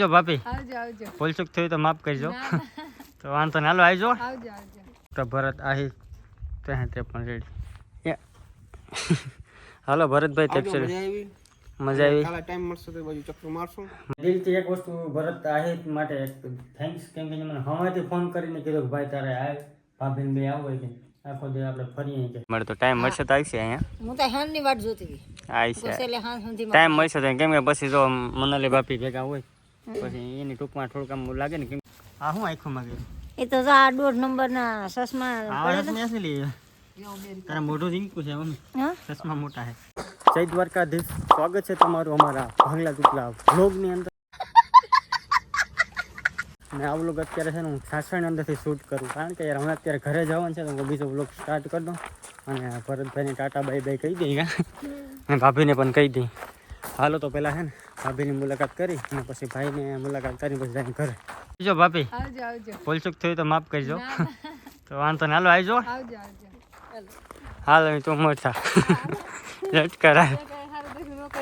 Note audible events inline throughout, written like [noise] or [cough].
જો ભાભી. આવજો આવજો. ભૂલચૂક થયું તો માફ કરજો. તો વાંધો ને હાલો આવજો. આવજો આવજો. તો ભરત આહી ત્યાં ત્રેપન રેડી. હાલો ભરતભાઈ આવજો, ટેક્સર મજા આવી. મજા આવી. કાલે ટાઈમ મળશે તો બાજુ ચક્કર મારશું. દિલથી એક વસ્તુ ભરત આહી માટે થેન્ક્સ કેમ કે મને હવાથી ફોન કરીને કીધું કે ભાઈ તારે આ ભાભીને બે આવું હોય કે આખો દે આપણે ફરીએ કે મળે તો ટાઈમ મળશે તો આવશે અહીંયા. હું તો હાનની વાટ જોતી હાન સુધી ટાઈમ મળશે તો કેમ કે પછી જો મનાલી ભાભી ભેગા હોય પછી એની ટૂંકમાં થોડુંક આમ લાગે ને કેમ આ શું આખું માગે એ તો આ દોઢ નંબરના ચશ્મા તારા મોઢું રીંકું છે મમ્મી. હા? ચશ્મા મોટા છે. જય દ્વારકાધીશ. સ્વાગત છે તમારું અમારા ભાંગલા ટુકડા વ્લોગની અંદર. અને આ વ્લોગ અત્યારે છે ને હું સાસણ અંદરથી શૂટ કરું. કારણ કે યાર હમણાં અત્યારે ઘરે જવાનું છે તો હું બીજો વ્લોગ સ્ટાર્ટ કરી દઉં. અને ભરતભાઈને ટાટા બાય બાય કહી દઈ અને ભાભીને પણ કહી દઈ હાલો તો પેલા છે ને ભાભીની મુલાકાત કરી અને પછી ભાઈને મુલાકાત કરી પછી જઈને ઘરે. જો ભાભી. આવજો આવજો. થયું તો માફ કરજો. [laughs] તો વાંધો ને હાલો આવજો. હાલો. તું મોટા. [laughs] લેટ કાંઈ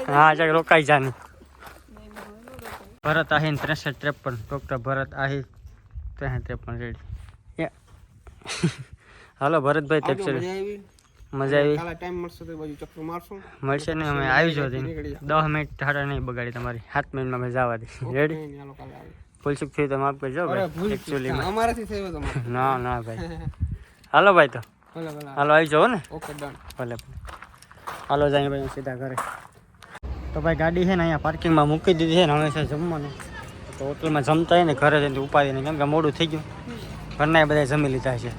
હા ચાલ રોકાઈ જાની ભરત આહીન ત્રેસઠ ત્રેપન. ડૉક્ટર ભરત આહી ત્રેસઠ ત્રેપન. રેડી. [laughs] હાલો ભરતભાઈ ટેક્સર મજા આવી. કાલે ટાઈમ મળશે તો બાજુ ચક્કર મારશું. મળશે ને અમે આવી જો નીકળી દસ મિનિટ હાડા નહીં બગાડી તમારી. 7 મિનિટમાં અમે જવા દે રેડી આવી. ભૂલચૂક થયું તો માફ કરજો ભાઈ. એક્ચ્યુઅલી અમારાથી થયું તમારે. ના ના ભાઈ. [laughs] હાલો ભાઈ તો. હાલો. આવી જાઓ ને. Okay done. ભલે ભલે. હાલો જાય ભાઈ સીધા ઘરે. તો ભાઈ ગાડી છે ને અહીંયા પાર્કિંગમાં મૂકી દીધી છે ને હવે છે જમવાનું. તો હોટલમાં જમતા હોય ને ઘરે જઈને ઉપાડીને કેમ કે મોડું થઈ ગયું. ઘરના બધા જમી લીધા છે.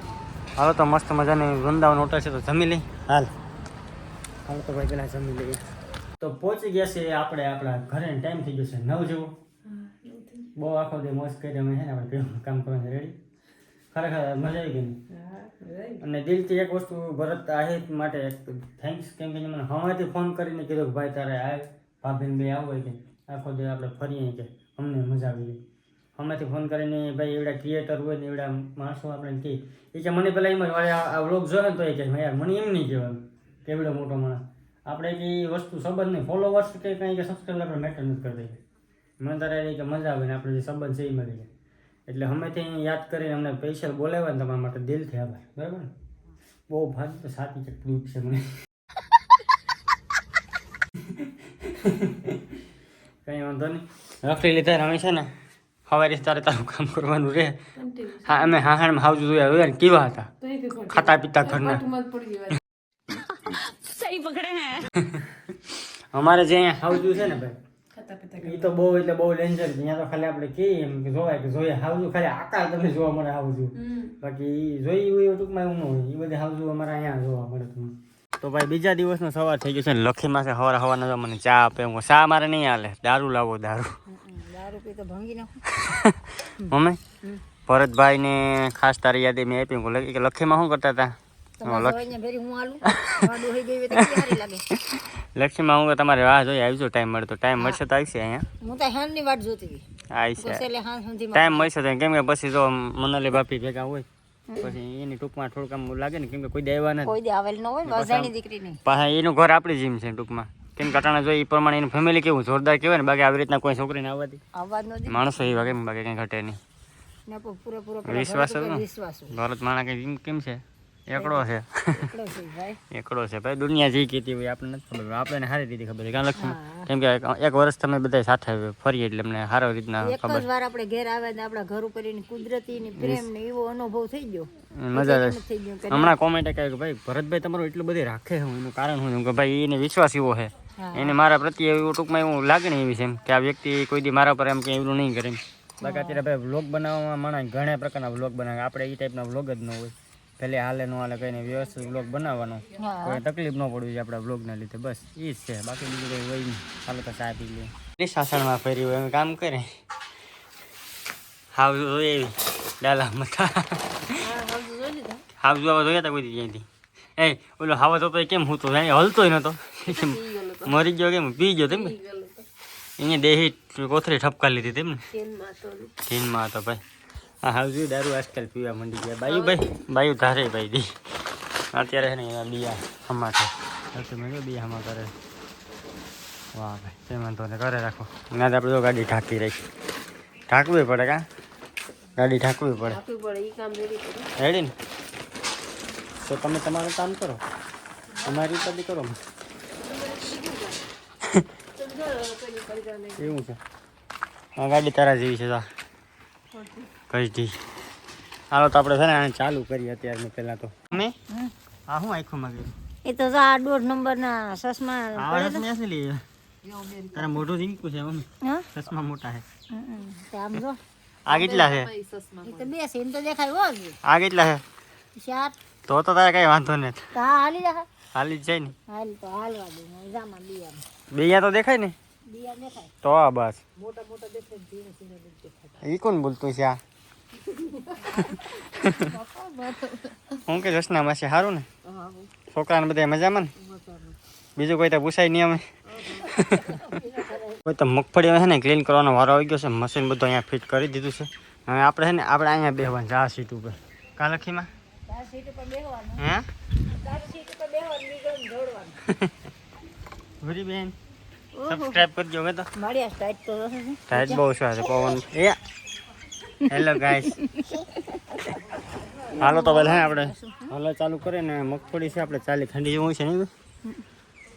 હાલો તો મસ્ત મજાની વૃંદાવન હોટલ છે તો જમી લઈ. હાલ. હાલો તો ભાઈ પેલા જમી લઈએ. તો પહોંચી ગયા છે આપણે આપણા ઘરે ટાઈમ થઈ ગયો છે નવ જેવો. બહુ આખો દે મોજ કરી અમે છે ને આપણે કામ કરવાનું રેડી ખરેખર મજા આવી ગઈ અને દિલથી એક વસ્તુ ભરત આહિર માટે થેન્ક્સ કેમ કે મને હવાથી ફોન કરીને કીધું કે ભાઈ તારે આ ભાભીને બે આવું હોય કે આખો દે આપણે ફરીએ કે અમને મજા આવી ગઈ. હમણાંથી ફોન કરીને ભાઈ એવડા ક્રિએટર હોય ને એવડા માણસો આપણે કહે એ કે મને પહેલાં એમ જ વાળે આ વ્લોગ જોયો ને તો એ કહે યાર મને એમ નહીં કહેવાનું. કે એવડો મોટો માણસ. આપણે કે એ વસ્તુ સંબંધ નહીં. ફોલોવર્સ કે કંઈ કે સબસ્ક્રાઈબ આપણે મેટર નથી કરી દઈએ મને તારે કે મજા આવે ને આપણે જે સંબંધ છે એ મળી જાય. એટલે હમેથી યાદ કરીને અમને સ્પેશિયલ બોલાવ્યા ને તમારા માટે દિલથી આભાર. બરાબર ને? બહુ ભાગ તો સાચી છે પ્રૂફ છે મને. [laughs] [laughs] કંઈ વાંધો નહીં. રખડી લીધા રમે છે ને? સવારે તારે તારું કામ કરવાનું રહે. હા અમે હાહાણમાં હાવજુ જોયા ને કેવા હતા? ખાતા પીતા ઘરના. [laughs] અમારે જે અહીંયા હાવજુ છે ને ભાઈ એ તો બહુ એટલે બહુ ડેન્જર છે. અહીંયા તો ખાલી આપણે કહીએ એમ કે જોવાય કે જોઈએ. હાવજુ ખાલી આકાર તમને જોવા મળે હાવજુ. બાકી ઈ જોઈ હોય એવું ટૂંકમાં એવું ન હોય. એ બધી હાવજુ અમારે અહીંયા જોવા મળે તમને. તો ભાઈ બીજા દિવસનો સવાર થઈ ગયો છે ને. માસે હવાના જો મને ચા આપે. હું ચા મારે નહીં હાલે. દારૂ લાવો દારૂ. [laughs] મમ્મી ભરતભાઈ ને ખાસ તારી યાદી મેં આપી કે લખીમાં શું કરતા હતા? [laughs] લક્ષ્મીમાં હું તમારે વાહ જોઈ આવજો ટાઈમ મળતો ટાઈમ મળશે તો આવશે અહીંયા. વાટ જોતી આવશે ટાઈમ મળશે તો કેમ કે પછી જો મનાલી બાપી ભેગા હોય પછી એની ટૂંકમાં થોડુંક આમ લાગે ને કેમ કે કોઈ દેવા નથી. કોઈ દે ન હોય દીકરી નહીં પાછા એનું ઘર આપણી જીમ છે ટૂંકમાં. કેમ કે અટાણા જોઈએ એ પ્રમાણે એની ફેમિલી કેવું જોરદાર કહેવાય ને બાકી આવી રીતના કોઈ છોકરીને આવવાથી અવાજ માણસો એવા કેમ બાકી કંઈ ઘટે નહીં. વિશ્વાસ. ભરત માણા કંઈ કેમ છે? એકડો છે. એકડો છે ભાઈ. [laughs] દુનિયા જે કહેતી હોય આપણને નથી ખબર. આપણને સારી રીતે ખબર છે. કારણ લક્ષ્મી કેમ કે એક વર્ષ તમે બધા સાથે ફરીએ એટલે અમને સારો રીતના ખબર વાર આપણે ઘેર આવે ને આપણા ઘર ઉપર એની કુદરતી ની પ્રેમ ને એવો અનુભવ થઈ ગયો. મજા આવે હમણાં કોમેન્ટ કહે કે ભાઈ ભરતભાઈ તમારું એટલું બધું રાખે હું એનું કારણ શું કે ભાઈ એને વિશ્વાસ એવો છે. હા. એને મારા પ્રત્યે એવું ટૂંકમાં એવું લાગણી એવી છે કે આ વ્યક્તિ કોઈ દી મારા પર એમ કે એવું નહીં કરે બાકી અત્યારે ભાઈ વ્લોગ બનાવવામાં માણસ ઘણા પ્રકારના વ્લોગ બનાવે. આપણે એ ટાઈપના વ્લોગ જ ન હોય. પહેલે હાલે નો હાલે કઈ વ્યવસ્થિત વ્લોગ બનાવવાનો. કોઈ તકલીફ ન પડવી આપણા વ્લોગના લીધે બસ એ જ છે. બાકી બીજું કંઈ હોય નહીં. હાલો તો ચા પી લઈએ. સાસણમાં ફેરી હોય એમ કામ કરે. હાવ જોઈએ એવી ડાલા મથા. હાવ જોવા જોયા હતા કોઈ દી ત્યાંથી એ ઓલો હાવા તો કેમ હું તો હલતોય નતો. મરી ગયો કેમ? પી ગયો તેમ અહીંયા દેહી કોથળી ઠપકા લીધી તેમ ચીનમાં હતો ભાઈ. હા હાવ જોયું દારૂ આજકાલ પીવા મંડી ગયા. બાયુ ભાઈ બાયુ ધારે ભાઈ દી. અત્યારે છે ને બિયા હમા છે જો બિયા હમા કરે વાહ ભાઈ તેમાં ને કરે રાખો. ના તો આપણે જો ગાડી ઢાંકી રાખી. ઢાંકવી પડે કા? ગાડી ઢાંકવી પડે. રેડી ને? તો તમે તમારું કામ કરો. અમારી રીતે કરો. એવું છે. આ ગાડી તારા જેવી છે તો કઈ હાલો તો આપણે છે ને આને ચાલુ કરીએ અત્યારમાં પહેલાં તો. અમે. આ શું આખું માંગ્યું એ તો જો આ દોઢ નંબરના ચશ્મા આ પડે રસને હશે તારા મોઢું ઝીંકું છે મમ્મી. હા? ચશ્મા મોટા છે. આમ જો. આ કેટલા છે? તો બે છે તો દેખાય હો આ કેટલા છે? ચાર. તો તો તારે કઈ વાંધો નથી. તો હા હાલી હાલી જ જાય ને. હાલ તો હાલવા દે જામાં બિયા તો દેખાય ને. તો આ બસ. એ કોણ બોલતું છે આ? હું કે જસનામાં છે સારું ને? છોકરાને બધા મજામાં ને? બીજું કોઈ તો પૂછાય નહીં અમે. કોઈ તો મગફળી છે ને ક્લીન કરવાનો વારો આવી ગયો છે મશીન બધું અહીંયા ફિટ કરી દીધું છે. હવે આપણે છે ને આપણે અહીંયા બેહવાનું આ સીટ ઉપર. કાલખીમાં તાર સીટ હે? [laughs] બેન. સબસ્ક્રાઇબ કરજો મે તો મારી આ તો ટાઈટ બહુ છે પવન. એ. હેલો ગાઈસ હાલો તો બધા આપણે હાલો ચાલુ કરીએ ને મગફળી છે આપણે ચાલી ખાંડી જેવું છે નહીં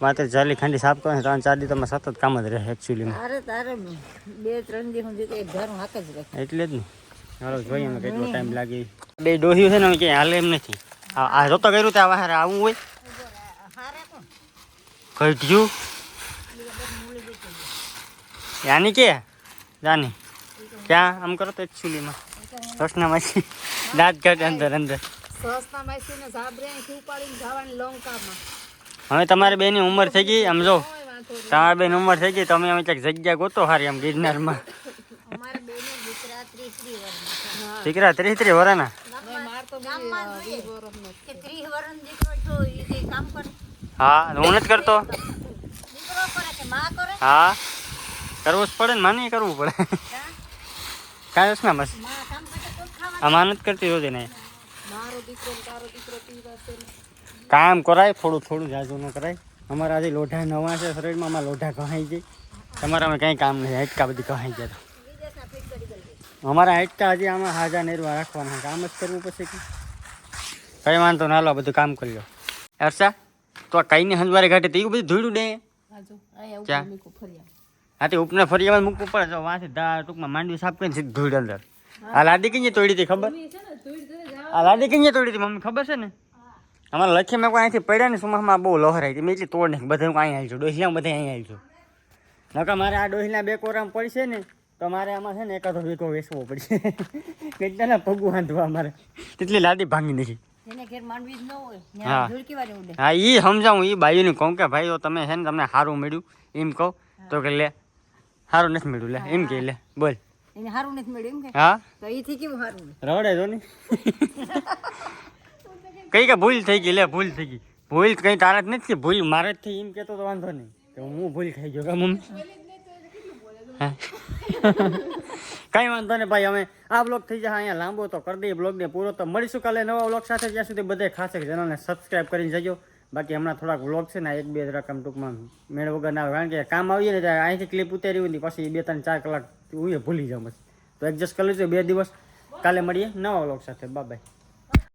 માત્ર ચાલી ખાંડી સાફ કરે ત્રણ ચાર દી તમે સતત કામ જ રહે એકચ્યુઅલી તારે તારે બે. ત્રણ દી સુધી તો એક ઘર હાક જ રહે. એટલે જ ને. હાલો જોઈએ અમે કેટલો ટાઈમ લાગે. બે ડોહ્યું છે ને અમે ક્યાંય હાલે એમ નથી. આ જોતો કર્યું ત્યાં આવા હોય. કઈ કઢ્યું યાની કે? જાની. ક્યાં? આમ કરો તો એકચ્યુઅલીમાં માસી દાંત કાઢ અંદર અંદર. સસ્તા માસીને ઝાબરે ઉપાડીને જવાની લંકામાં. હવે તમારી બેની ઉંમર થઈ ગઈ આમ જો. તમારી બેન ઉંમર થઈ ગઈ તમે અમે ક્યાંક જગ્યા ગોતો હારી આમ ગિરનારમાં. અમારે બેને દીકરા ત્રીસ ત્રીસ વરાના હા હું નથી કરતો. દીકરો કરે કે માં કરે? હા. કરવું જ પડે ને માને કરવું પડે. કાંઈ બસ તો જ ખાવાનું આ માનત જ કરતી રોજે નહીં ને. ને. કામ કરાય થોડું થોડું જાજુ ન કરાય. અમારા આજે લોઢા નવા છે શરીરમાં અમારા લોઢા કહાઈ જાય તમારે અમે કંઈ કામ નહીં હાઈટકા બધી કહાઈ જાય અમારા હાઈટકા હજી આમાં હાજા નેરવા રાખવાના કામ જ કરવું પછી કંઈ કઈ વાંધો ના લો બધું કામ કરી લો. અરસા તો આ કઈને હંજવારે ઘાટે તો એવું બધું ધોઈડું નહીં ક્યાં હા તે ઉપને ફરી એમાં મૂકવું પડે. જો વાંથી દાળ ટૂંકમાં માંડવી સાફ કરીને સીધું ધોઈડ અંદર. આ લાદી કઈ તોડી હતી ખબર? આ લાદી કઈ તોડી હતી મમ્મી ખબર છે ને? અમારે લખી મેં કોઈ અહીંથી પડ્યા ને સુમામાં બહુ લહરાઈ હતી. મેં એટલી તોડ નાખી બધા હું અહીં આવી છું. ડોહિલા બધા અહીં આવી છું. નકા મારે આ ડોહિલા બે કોરામ પડશે ને તો મારે આમાં છે ને એકાદો વેકો વેચવો પડશે. કેટલાના પગું હાંધવા મારે તેટલી લાદી ભાંગી નાખી. જેને ઘેર માંડવી જ ન હોય હા. એ સમજાવું એ બાયુને કહું કે ભાઈ તો તમે છે ને તમને સારું મળ્યું. એમ કહું. તો કે લે સારું નથી મળ્યું લે એમ કે લે બોલ. એને સારું નથી મળ્યું એમ કે? હા? તો એથી કેવું સારું રવડે જો ને. કઈ કે ભૂલ થઈ ગઈ લે ભૂલ થઈ ગઈ. ભૂલ કઈ તારા જ નથી ભૂલ મારે જ થઈ એમ કેતો તો વાંધો નહીં. કે હું ભૂલ ખાઈ ગયો કે મમ્મી? હા. કઈ વાંધો નહીં ભાઈ અમે આ બ્લોગ થઈ જાય અહીંયા લાંબો તો કરી દઈએ બ્લોગને પૂરો. તો મળીશું કાલે નવા બ્લોગ સાથે. જ્યાં સુધી બધે ખાસ ચેનલને સબસ્ક્રાઈબ કરીને જજો. બાકી હમણાં થોડાક વ્લોગ છે ને એક બે રકમ ટૂંકમાં મેળ વગર ના આવે. કારણ કે કામ આવીએ ને ત્યારે અહીંથી ક્લિપ ઉતારી હોય પછી બે ત્રણ ચાર કલાક હું ભૂલી જાઉં બસ. તો એડજસ્ટ કરી લઈશું બે દિવસ. કાલે મળીએ નવા વ્લોગ સાથે. બાય